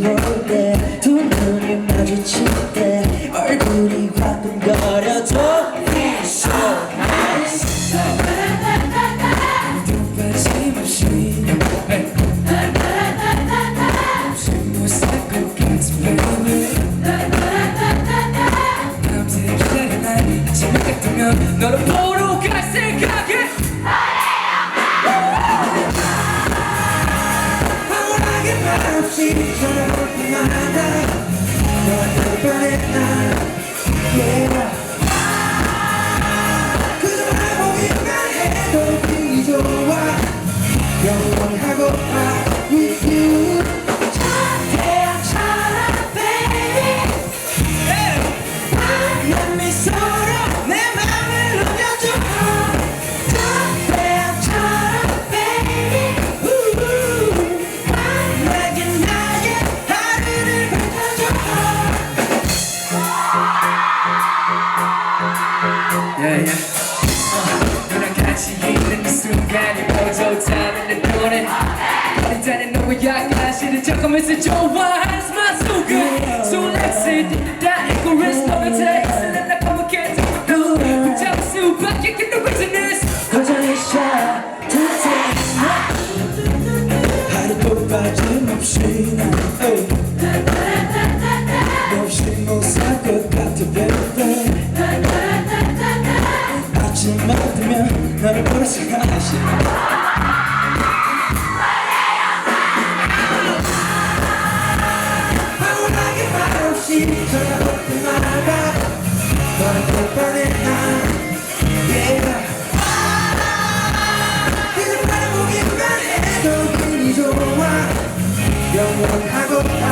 볼때 두 눈이 마주칠 때 얼굴이 화끈거려져. Feel so nice 빠짐없이 밤새 기다린 날 아침에 뜨면 너를 보 말 없이 어, 너랑 같이 있는 이 순간이 더 좋다는 내 눈에 일단은 너와 약간 시를 적으면서 좋아하는 so good So let's 다 잊고 rest 너가 taste 나 까맣게 듣고 붙잡을 수밖에 없는 reason is 고전이셔 하루도 빠짐없이 난 you